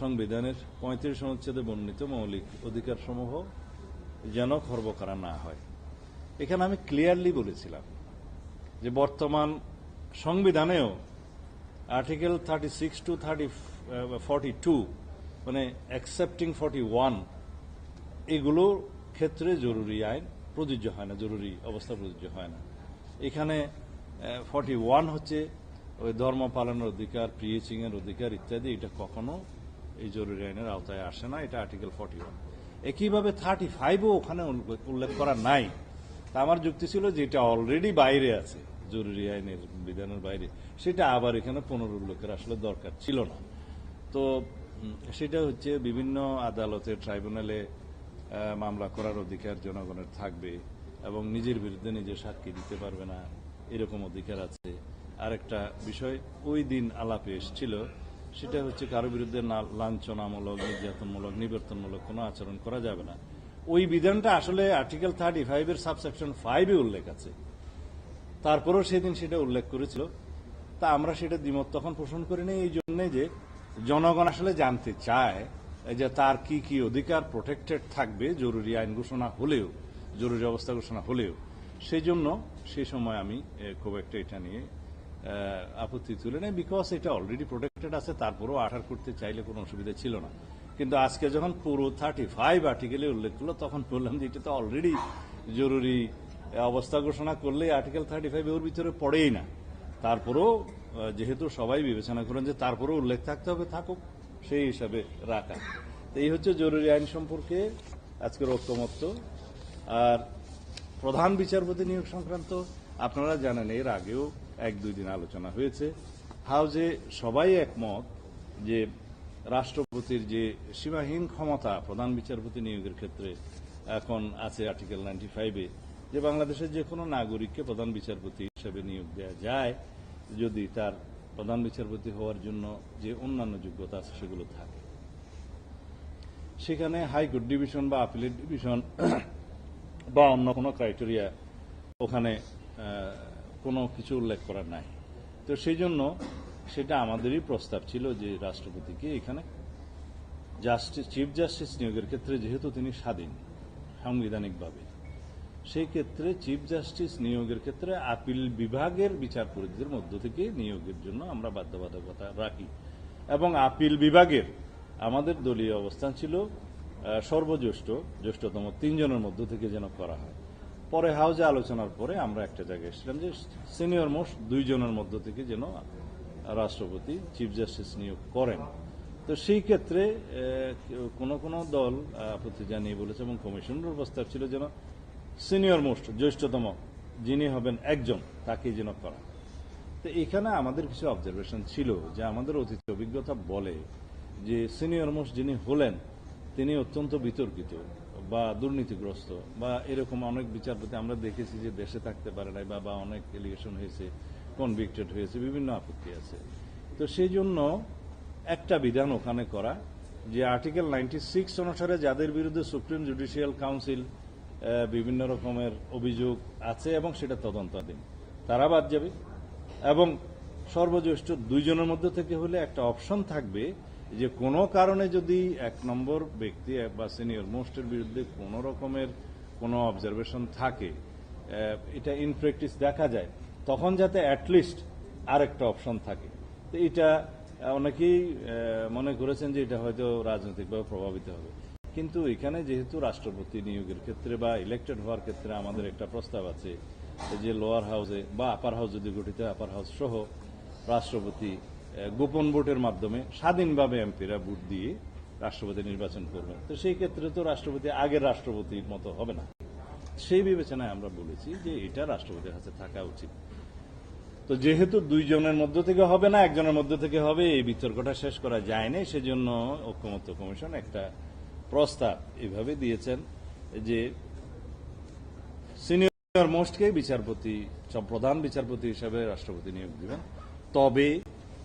সংবিধানের পঁয়ত্রিশ অনুচ্ছেদে বর্ণিত মৌলিক অধিকার সমূহ যেন খর্ব করা না হয়। এখানে আমি ক্লিয়ারলি বলেছিলাম যে বর্তমান সংবিধানেও article thirty six two thirty forty two মানে অ্যাকসেপ্টিং ফর্টি ওয়ান এগুলোর ক্ষেত্রে জরুরি আইন প্রযোজ্য হয় না, জরুরি অবস্থা প্রযোজ্য হয় না। এখানে ফর্টি ওয়ান হচ্ছে ওই ধর্ম পালনের অধিকার প্রিয়েচিং এর অধিকার ইত্যাদি, এটা কখনো এই জরুরি আইনের আওতায় আসে না, এটা আর্টিকেল ফর্টি ওয়ান একইভাবে থার্টি ফাইভও ওখানে উল্লেখ- করা নাই। তা আমার যুক্তি ছিল যে এটা অলরেডি বাইরে আছে, জরুরি আইনের বিধানের বাইরে। সেটা আবার এখানে পুনরুল্লেখের আসলে দরকার ছিল না। তো সেটা হচ্ছে বিভিন্ন আদালতে ট্রাইব্যুনালে মামলা করার অধিকার জনগণের থাকবে এবং নিজের বিরুদ্ধে নিজে সাক্ষী দিতে পারবে না, এরকম অধিকার আছে। আরেকটা বিষয়, ওই দিন আলাপে এসেছিল সেটা হচ্ছে কারও বিরুদ্ধে লাঞ্ছনামূলক, নির্যাতনমূলক, নিবর্তনমূলক কোনো আচরণ করা যাবে না। ওই বিধানটা আসলে আর্টিকেল থার্টি ফাইভের সাবসেকশন ফাইভে উল্লেখ আছে। তারপরেও সেদিন সেটা উল্লেখ করেছিল। তা আমরা সেটা দ্বিমত তখন পোষণ করি করিনি এই জন্যে যে জনগণ আসলে জানতে চায় যে তার কি কি অধিকার প্রোটেক্টেড থাকবে, জরুরি আইন ঘোষণা হলেও, জরুরি অবস্থা ঘোষণা হলেও। সেই জন্য সেই সময় আমি খুব একটা এটা নিয়ে আপত্তি তুলে নেয় বিকজ এটা অলরেডি প্রোটেক্টেড আছে, তারপরেও আঠার করতে চাইলে কোনো অসুবিধা ছিল না। কিন্তু আজকে যখন পুরো থার্টি ফাইভ আর্টিকেলে উল্লেখ করল, তখন বললাম যে এটা তো অলরেডি জরুরি অবস্থা ঘোষণা করলে আর্টিকেল থার্টি ফাইভ ওর ভিতরে পড়েই না। তারপরেও যেহেতু সবাই বিবেচনা করেন যে তারপরেও উল্লেখ থাকতে হবে, থাকুক, সেই হিসাবে রাখা। তো এই হচ্ছে জরুরি আইন সম্পর্কে আজকের ঐক্যমত্য। আর প্রধান বিচারপতি নিয়োগ সংক্রান্ত আপনারা জানেন, এর আগেও এক, দুই দিন আলোচনা হয়েছে। হাউজে সবাই একমত যে রাষ্ট্রপতির যে সীমাহীন ক্ষমতা, প্রধান বিচারপতি নিয়োগের ক্ষেত্রে এখন আছে আর্টিকেল নাইনটি ফাইভে যে বাংলাদেশের যে কোনো নাগরিককে প্রধান বিচারপতি হিসেবে নিয়োগ দেওয়া যায়, যদি তার প্রধান বিচারপতি হওয়ার জন্য যে অন্যান্য যোগ্যতা আছে সেগুলো থাকে। সেখানে হাইকোর্ট ডিভিশন বা আপিলেট ডিভিশন বা অন্য কোনো ক্রাইটেরিয়া ওখানে কোনো কিছু উল্লেখ করা নাই। তো সেই জন্য সেটা আমাদেরই প্রস্তাব ছিল যে রাষ্ট্রপতিকে এখানে জাস্টিস চিফ জাস্টিস নিয়োগের ক্ষেত্রে যেহেতু তিনি স্বাধীন সাংবিধানিকভাবে, সেই ক্ষেত্রে চিফ জাস্টিস নিয়োগের ক্ষেত্রে আপিল বিভাগের বিচারপতিদের মধ্য থেকে নিয়োগের জন্য আমরা বাধ্যবাধকতা রাখি। এবং আপিল বিভাগের আমাদের দলীয় অবস্থান ছিল সর্বজ্যেষ্ঠ, জ্যেষ্ঠতম তিনজনের মধ্য থেকে যেন করা হয়। পরে হাউজে আলোচনার পরে আমরা একটা জায়গায় এসেছিলাম যে সিনিয়র মোস্ট দুইজনের মধ্য থেকে যেন রাষ্ট্রপতি, চিফ জাস্টিস নিয়োগ করেন। তো সেই ক্ষেত্রে কোনো কোনো দল আপত্তি জানিয়ে বলেছে এবং কমিশনের প্রস্তাব ছিল যেন সিনিয়র মোস্ট, জ্যেষ্ঠতম যিনি হবেন একজন তাকে যেন করা। তো এখানে আমাদের কিছু অবজারভেশন ছিল যে আমাদের অতীত অভিজ্ঞতা বলে যে সিনিয়র মোস্ট যিনি হলেন, তিনি অত্যন্ত বিতর্কিত। বা দুর্নীতিগ্রস্ত বা এরকম অনেক বিচারপতি আমরা দেখেছি যে দেশে থাকতে পারে নাই বা অনেক এলিগেশন হয়েছে কনভিক্টেড হয়েছে, বিভিন্ন আপত্তি আছে। তো সেই জন্য একটা বিধান ওখানে করা যে আর্টিকেল নাইনটি সিক্স অনুসারে যাদের বিরুদ্ধে সুপ্রিম জুডিশিয়াল কাউন্সিল বিভিন্ন রকমের অভিযোগ আছে এবং সেটা তদন্তাধীন। তারা বাদ যাবে। এবং সর্বজ্যেষ্ঠ দুইজনের মধ্যে থেকে হলে একটা অপশন থাকবে যে কোনো কারণে যদি এক নম্বর ব্যক্তি বা সিনিয়র মোস্টের বিরুদ্ধে কোনো রকমের কোনো অবজারভেশন থাকে এটা ইন প্র্যাকটিস দেখা যায়, তখন যাতে অ্যাটলিস্ট আরেকটা অপশন থাকে। তো এটা অনেকেই মনে করেছেন যে এটা হয়তো রাজনৈতিকভাবে প্রভাবিত হবে। কিন্তু এখানে যেহেতু রাষ্ট্রপতি নিয়োগের ক্ষেত্রে বা ইলেক্টেড হওয়ার ক্ষেত্রে আমাদের একটা প্রস্তাব আছে যে লোয়ার হাউসে বা আপার হাউস যদি গঠিত আপার হাউস সহ রাষ্ট্রপতি গোপন ভোটের মাধ্যমে স্বাধীনভাবে এমপিরা ভোট দিয়ে রাষ্ট্রপতি নির্বাচন করবেন। তো সেই ক্ষেত্রে তো রাষ্ট্রপতি আগের রাষ্ট্রপতির মতো হবে না। সেই বিবেচনায় আমরা বলেছি যে এটা রাষ্ট্রপতির হাতে থাকা উচিত। তো যেহেতু দুইজনের মধ্য থেকে হবে না, একজনের মধ্য থেকে হবে, এই বিতর্কটা শেষ করা যায় যায়নি, সেজন্য ঐক্যমত্য কমিশন একটা প্রস্তাব এভাবে দিয়েছেন যে সিনিয়র মোস্টকে বিচারপতি প্রধান বিচারপতি হিসাবে রাষ্ট্রপতি নিয়োগ দিবেন। তবে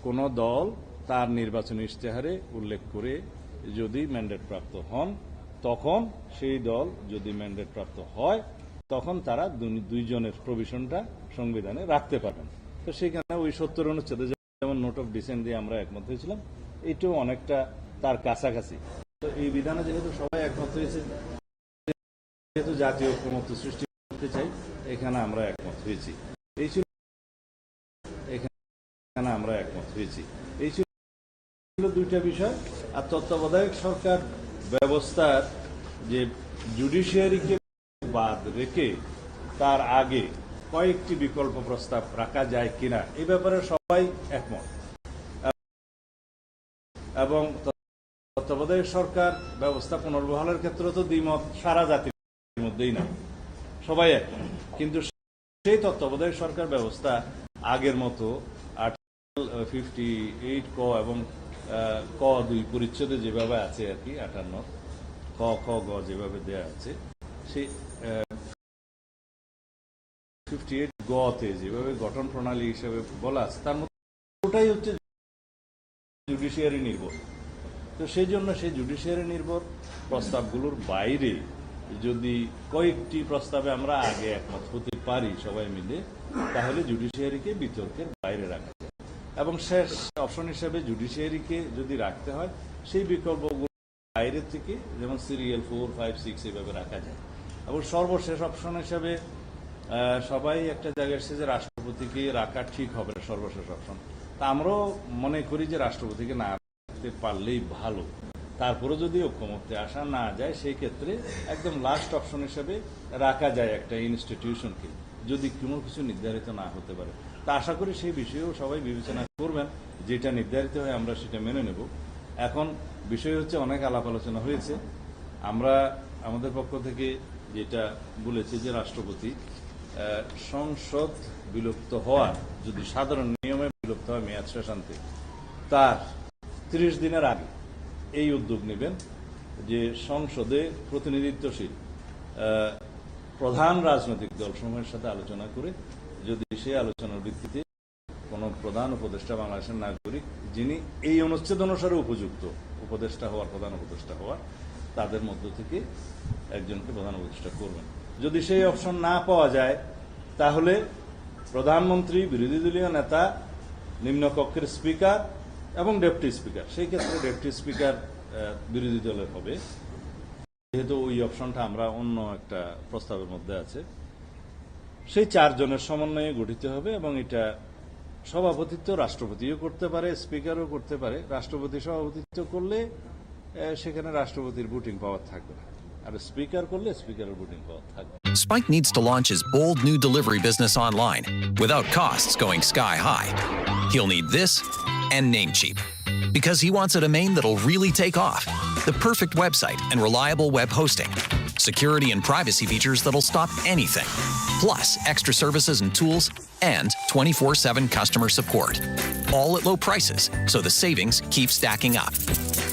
কোন দল তার নির্বাচনী ইশতেহারে উল্লেখ করে যদি ম্যান্ডেট প্রাপ্ত হন, তখন সেই দল যদি ম্যান্ডেট প্রাপ্ত হয়, তখন তারা দুই- দুইজনের প্রভিশনটা সংবিধানে রাখতে পারবেন। তো সেখানে ওই সত্তর অনুচ্ছেদে যেমন নোট অফ ডিসেন্ট দিয়ে আমরা একমত হয়েছিলাম, এটাও অনেকটা তার কাছাকাছি। তো এই বিধানে যেহেতু সবাই একমত হয়েছে, যেহেতু জাতীয় ঐক্যমত্য সৃষ্টি করতে চাই, এখানে আমরা একমত হয়েছি। এই আমরা একমত হয়েছি এই ছিল দুইটা বিষয়। আর তত্ত্বাবধায়ক সরকার ব্যবস্থার যে জুডিশিয়ারিকে বাদ রেখে তার আগে কয়েকটি বিকল্প প্রস্তাব রাখা যায় কিনা এই ব্যাপারে সবাই একমত। এবং তত্ত্বাবধায়ক সরকার ব্যবস্থা পুনর্বহালের ক্ষেত্রে তো দ্বিমত সারা জাতির মধ্যেই না, সবাই একমত। কিন্তু সেই তত্ত্বাবধায়ক সরকার ব্যবস্থা আগের মতো ফিফটি এইট ক এবং ক দুই পরিচ্ছেদে যেভাবে আছে আর কি, আটান্ন, ক, খ, গ যেভাবে দেয়া আছে, সেই ফিফটি এইট গতে যেভাবে গঠন প্রণালী হিসেবে বলা আছে, তার মধ্যে ওটাই হচ্ছে জুডিশিয়ারি নির্ভর। তো সেই জন্য সেই জুডিশিয়ারি নির্ভর প্রস্তাবগুলোর বাইরে যদি কয়েকটি প্রস্তাবে আমরা আগে একমত হতে পারি সবাই মিলে, তাহলে জুডিশিয়ারিকে বিতর্কের বাইরে রাখা এবং শেষ অপশন হিসেবে জুডিশিয়ারিকে যদি রাখতে হয়, সেই বিকল্পগুলো বাইরে থেকে, যেমন সিরিয়াল ফোর ফাইভ সিক্স এইভাবে রাখা যায়। এবং সর্বশেষ অপশন হিসেবে সবাই একটা জায়গায় এসেছে যে রাষ্ট্রপতিকে রাখা ঠিক হবে না, সর্বশেষ অপশন। তা আমরাও মনে করি যে রাষ্ট্রপতিকে না রাখতে পারলেই ভালো। তারপরে যদি ঐক্যমত্যে আসা না যায়, সেই ক্ষেত্রে একদম লাস্ট অপশন হিসেবে রাখা যায় একটা ইনস্টিটিউশনকে যদি কোনো কিছু নির্ধারিত না হতে পারে। তা আশা করি সেই বিষয়েও সবাই বিবেচনা করবেন, যেটা নির্ধারিত হয় আমরা সেটা মেনে নেব। এখন বিষয় হচ্ছে অনেক আলাপ আলোচনা হয়েছে। আমরা আমাদের পক্ষ থেকে যেটা বলেছি যে রাষ্ট্রপতি সংসদ বিলুপ্ত হওয়ার, যদি সাধারণ নিয়মে বিলুপ্ত হয় মেয়াদ শেষান্তে তার ত্রিশ দিনের আগে এই উদ্যোগ নেবেন যে সংসদে প্রতিনিধিত্বশীল প্রধান রাজনৈতিক দলসমূহের সাথে আলোচনা করে যদি সেই আলোচনার ভিত্তিতে কোনো প্রধান উপদেষ্টা বাংলাদেশের নাগরিক, যিনি এই অনুচ্ছেদ অনুসারে উপযুক্ত উপদেষ্টা হওয়ার, প্রধান উপদেষ্টা হওয়ার, তাদের মধ্য থেকে একজনকে প্রধান উপদেষ্টা করবেন। যদি সেই অপশন না পাওয়া যায়, তাহলে প্রধানমন্ত্রী, বিরোধী দলীয় নেতা, নিম্নকক্ষের স্পিকার এবং ডেপুটি স্পিকার, সেই ক্ষেত্রে ডেপুটি স্পিকার বিরোধী দলের হবে। যেহেতু ওই অপশনটা আমরা অন্য একটা প্রস্তাবের মধ্যে আছে, সেই চারজনের সমন্বয়ে গঠিত হবে এবং এটা সভাপতিত্ব রাষ্ট্রপতিও করতে পারে, স্পিকারও করতে পারে। রাষ্ট্রপতি সভাপতিত্ব করলে সেখানে রাষ্ট্রপতির ভোটিং পাওয়ার থাকবে না। আর স্পিকার করলে স্পিকারের ভোটিং পাওয়ার থাকবে Spike needs to launch his bold new delivery business online without costs going sky high. He'll need this and Namecheap. because he wants a domain that'll really take off. The perfect website and reliable web hosting. Security and privacy features that'll stop anything. Plus, extra services and tools and 24 7 customer support. All at low prices, so the savings keep stacking up.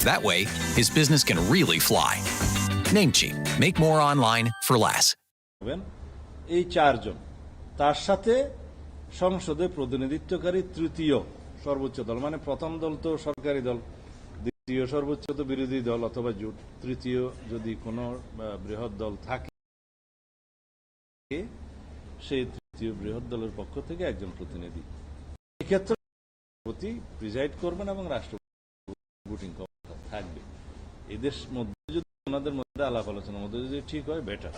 That way, his business can really fly. Namecheap. Make more online for less. হবেন এই চারজন তার সাথে সংসদে প্রতিনিধিত্বকারী তৃতীয় সর্বোচ্চ দল মানে প্রথম দল তো সরকারি দল, দ্বিতীয় সর্বোচ্চ তো বিরোধী দল অথবা জোট, তৃতীয় যদি কোনো বৃহৎ দল থাকে, সেই তৃতীয় বৃহৎ দলের পক্ষ থেকে একজন প্রতিনিধি। এক্ষেত্রে রাষ্ট্রপতি প্রিজাইড করবেন এবং রাষ্ট্রপতি থাকবে। এদের মধ্যে যদি, ওনাদের মধ্যে আলাপ আলোচনার মধ্যে যদি ঠিক হয় বেটার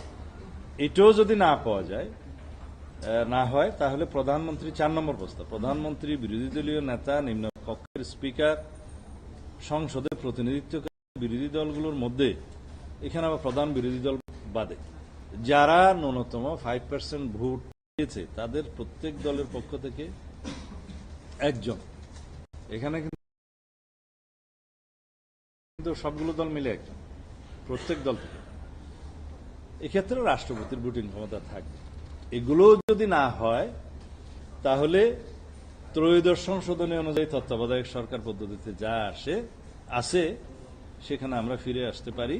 এটাও যদি না পাওয়া যায় না হয়, তাহলে প্রধানমন্ত্রী চার নম্বর প্রস্তাব। প্রধানমন্ত্রী, বিরোধী দলীয় নেতা, নিম্ন কক্ষের স্পিকার, সংসদে প্রতিনিধিত্ব বিরোধী দলগুলোর মধ্যে, এখানে আবার প্রধান বিরোধী দল বাদে। যারা ন্যূনতম ফাইভ পার্সেন্ট ভোট দিয়েছে, তাদের প্রত্যেক দলের পক্ষ থেকে একজন। এখানে কিন্তু সবগুলো দল মিলে একজন, প্রত্যেক দল থেকে। এক্ষেত্রে রাষ্ট্রপতির ভোটিং ক্ষমতা থাকবে। এগুলো যদি না হয়, তাহলে ত্রয়োদশ সংশোধনী অনুযায়ী তত্ত্বাবধায়ক সরকার পদ্ধতিতে যা আসে আসে সেখানে আমরা ফিরে আসতে পারি।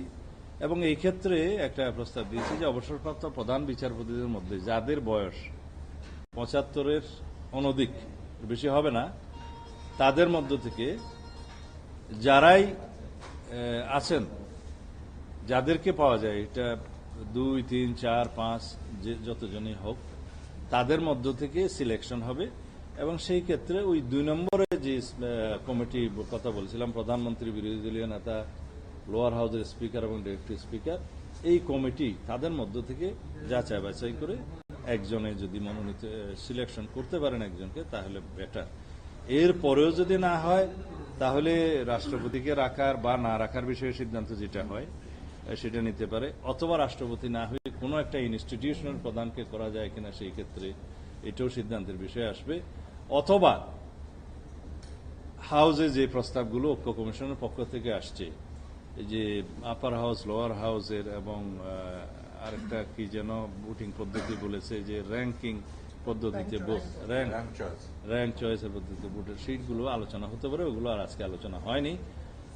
এবং এই ক্ষেত্রে একটা প্রস্তাব দিয়েছি যে অবসরপ্রাপ্ত প্রধান বিচারপতিদের মধ্যে যাদের বয়স পঁচাত্তরের অনধিক বেশি হবে না, তাদের মধ্য থেকে যারাই আছেন, যাদেরকে পাওয়া যায়, এটা দুই, তিন, চার, পাঁচ, যে যতজনই হোক, তাদের মধ্য থেকে সিলেকশন হবে এবং সেই ক্ষেত্রে ওই দুই নম্বরে যে কমিটি কথা বলছিলাম, প্রধানমন্ত্রী, বিরোধী দলীয় নেতা লোয়ার হাউসের স্পিকার এবং ডেপুটি স্পিকার এই কমিটি তাদের মধ্য থেকে যাচাই বাছাই করে একজনে যদি মনোনীত সিলেকশন করতে পারেন একজনকে, তাহলে বেটার এর পরেও যদি না হয়, তাহলে রাষ্ট্রপতিকে রাখার বা না রাখার বিষয়ে সিদ্ধান্ত যেটা হয় সেটা নিতে পারে। অথবা রাষ্ট্রপতি না হয়ে কোনো একটা ইনস্টিটিউশনাল প্রধানকে করা যায় কিনা সেই ক্ষেত্রে এটাও সিদ্ধান্তের বিষয়ে আসবে। অথবা হাউসে যে প্রস্তাবগুলো ঐক্য কমিশনের পক্ষ থেকে আসছে যে আপার হাউস লোয়ার হাউসের এবং আরেকটা কি যেন ভোটিং পদ্ধতি বলেছে যে র্যাঙ্কিং পদ্ধতিতে র্যাঙ্ক র্যাঙ্ক চয়েসের পদ্ধতিতে ভোটের সিটগুলো আলোচনা হতে পারে ওগুলো আর আজকে আলোচনা হয়নি।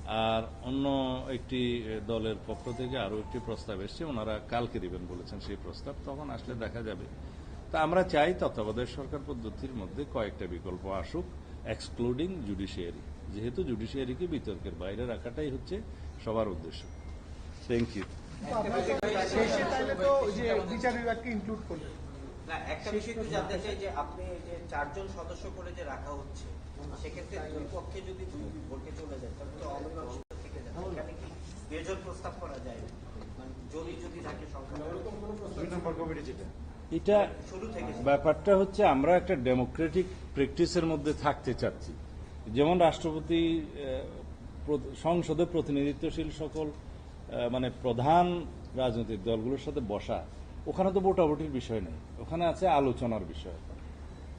আর অন্য একটি দলের পক্ষ থেকে আরও একটি প্রস্তাব এসছে ওনারা কালকে দিবেন বলেছেন সেই প্রস্তাব তখন আসলে দেখা যাবে। তা আমরা চাই তত্ত্বাবধায়ক সরকার পদ্ধতির মধ্যে কয়েকটা বিকল্প আসুক এক্সক্লুডিং জুডিশিয়ারি যেহেতু জুডিশিয়ারিকে বিতর্কের বাইরে রাখাটাই হচ্ছে সবার উদ্দেশ্য। থ্যাংক ইউ শেষে তাহলে তো ওই যে বিচার বিভাগকে ইনক্লুড করলেন। না একটা বিষয় একটু জানতে চাই যে আপনি যে চারজন সদস্য করে যে রাখা হচ্ছে সেক্ষেত্রে দুই পক্ষে যদি দুই ভোটে চলে যায় তাহলে তো অমীমাংসিত থেকে যাবে এখানে কি বেজোর প্রস্তাব করা যায়? মানে যদি থাকে সংখ্যা। এটা শুরু থেকে। ব্যাপারটা হচ্ছে আমরা একটা ডেমোক্রেটিক প্র্যাকটিসের মধ্যে থাকতে চাচ্ছি। যেমন রাষ্ট্রপতি প্র- সংসদে প্রতিনিধিত্বশীল সকল মানে প্রধান রাজনৈতিক দলগুলোর সাথে বসা ওখানে তো ভোটাভুটির বিষয় নেই। ওখানে আছে আলোচনার বিষয়।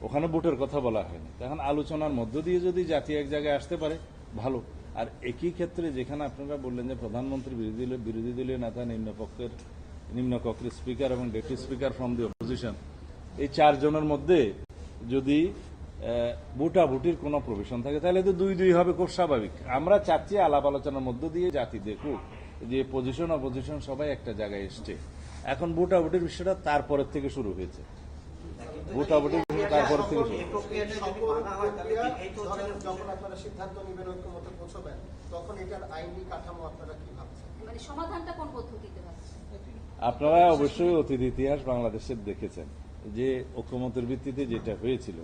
ওখানে ভোটের কথা বলা হয়নি। এখন আলোচনার মধ্য দিয়ে যদি জাতি এক জায়গায় আসতে পারে ভালো। আর একই ক্ষেত্রে যেখানে আপনারা বললেন যে প্রধানমন্ত্রী বিরোধী দলীয় বিরোধী দলীয় নেতা নিম্নপক্ষের নিম্নকক্ষের স্পিকার এবং deputy speaker from the opposition এই চারজনের মধ্যে যদি ভোটাভুটির কোনো প্রভিশন থাকে তাহলে তো দুই দুই হবে খুব স্বাভাবিক। আমরা চাচ্ছি আলাপ আলোচনার মধ্য দিয়ে জাতি দেখুক যে পজিশন অপোজিশন সবাই একটা জায়গায় এসছে। এখন ভোটাভুটির বিষয়টা তারপরের থেকে শুরু হয়েছে। ভোটাভুটির বিষয়টা তারপরের থেকে শুরু এই প্রক্রিয়াটা যদি তাহলে কি এই তো হচ্ছে। ধরেন যখন আপনারা সিদ্ধান্ত নিবেন ঐক্যমতে পৌঁছবেন তখন এটার আইনি কাঠামো আপনারা কি ভাবছেন? মানে সমাধানটা কোন পদ্ধতিতে ভাবছেন? আপনারা অবশ্যই অতীত ইতিহাস বাংলাদেশের দেখেছেন। যে ঐক্যমতের ভিত্তিতে যেটা হয়েছিল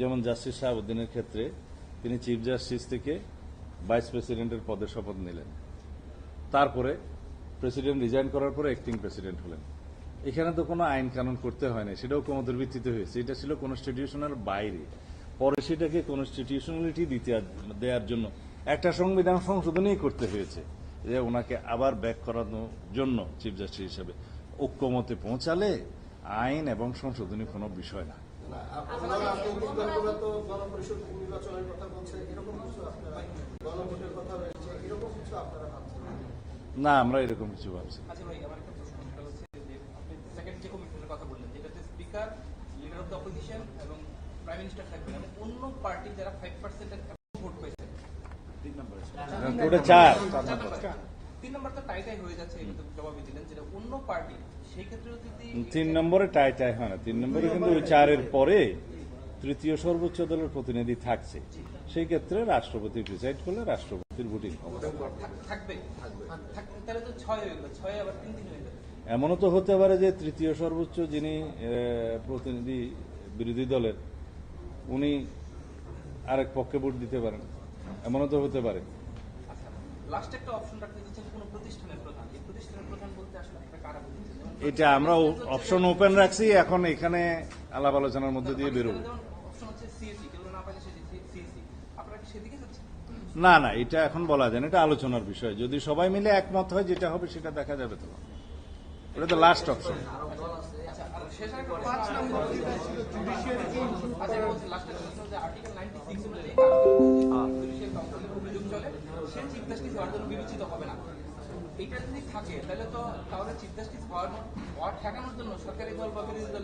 যেমন জাস্টিস শাহাবুদ্দিনের ক্ষেত্রে তিনি চিফ জাস্টিস থেকে ভাইস প্রেসিডেন্টের পদে শপথ নিলেন। তারপরে প্রেসিডেন্ট রিজাইন করার পরে অ্যাক্টিং প্রেসিডেন্ট হলেন। এখানে তো কোনো আইন কানুন করতে হয় না সেটা ঐক্যমতের ভিত্তিতে হয়েছে। এটা ছিল কনস্টিটিউশনের বাইরে। পরে সেটাকে কনস্টিটিউশনালিটি দিতে দেওয়ার জন্য একটা সংবিধান সংশোধনই করতে হয়েছে যে ওনাকে আবার ব্যাক করানোর জন্য চিফ জাস্টিস হিসেবে। ঐক্যমতে পৌঁছালে আইন এবং সংশোধনী কোনো বিষয় না। না আমরা এরকম কিছু ভাবছি না। আচ্ছা ভাই আমার একটা প্রশ্ন সেটা হচ্ছে যে আপনি সেকেন্ড যে কমিশনের কথা বললেন যেটাতে speaker leader of the opposition এবং প্রাইম মিনিস্টার থাকবেন এবং অন্য পার্টি যারা ফাইভ পার্সেন্টের ভোট পেয়েছে। ওটা চার চার। তিন নম্বর তো টাইটাই হয়ে যাচ্ছে জবাবই দিলেন যেটা অন্য পার্টি সেই ক্ষেত্রে যদি তিন নম্বরে টাই টাই হয় না। তিন নম্বরে কিন্তু ওই চারের পরে তৃতীয় সর্বোচ্চ দলের প্রতিনিধি থাকছে। সেই ক্ষেত্রে রাষ্ট্রপতি প্রিসাইড করলে রাষ্ট্রপতির ভোটিং ক্ষমতা থাকবে। তাহলে তো ছয় হয়ে গেল ছয় আবার তিন দিন হয়ে গেল। এমনও তো হতে পারে যে তৃতীয় সর্বোচ্চ যিনি প্রতিনিধি বিরোধী দলের উনি আরেক পক্ষে ভোট দিতে পারেন। এমনও তো হতে পারে। আচ্ছা লাস্ট একটা অপশন রাখতে দিচ্ছেন কোন প্রতিষ্ঠানের প্রধান। এই প্রতিষ্ঠানের প্রধান বলতে আসলে আপনারা কারা বুঝছেন যেমন এটা আমরা অপশন ওপেন রাখছি এখন এখানে আলাপ আলোচনার মধ্যে দিয়ে বেরোবো। অপশন হচ্ছে সিএসি কেউ না পাইলে সিএসি আপনারা কি সেদিকে যাচ্ছেন? না না এটা এখন বলা যায় না এটা আলোচনার বিষয়। যদি সবাই মিলে একমত হয় যেটা হবে সেটা দেখা যাবে তো ওটা তো লাস্ট অপশন আর শেষ একটা পাঁচ নম্বর এটা হচ্ছে লাস্ট একটা প্রশ্ন যে আর্টিকেল 96 অনুযায়ী জুডিশিয়াল কাউন্সিলের অভিযোগ চলে সে চিফ জাস্টিস হওয়ার জন্য বিবেচিত হবে না এটা যদি থাকে, তাহলে তো তাহলে জাস্টিস হওয়ার হওয়া ঠেকানোর জন্য সরকারি দল বা বিরোধী দল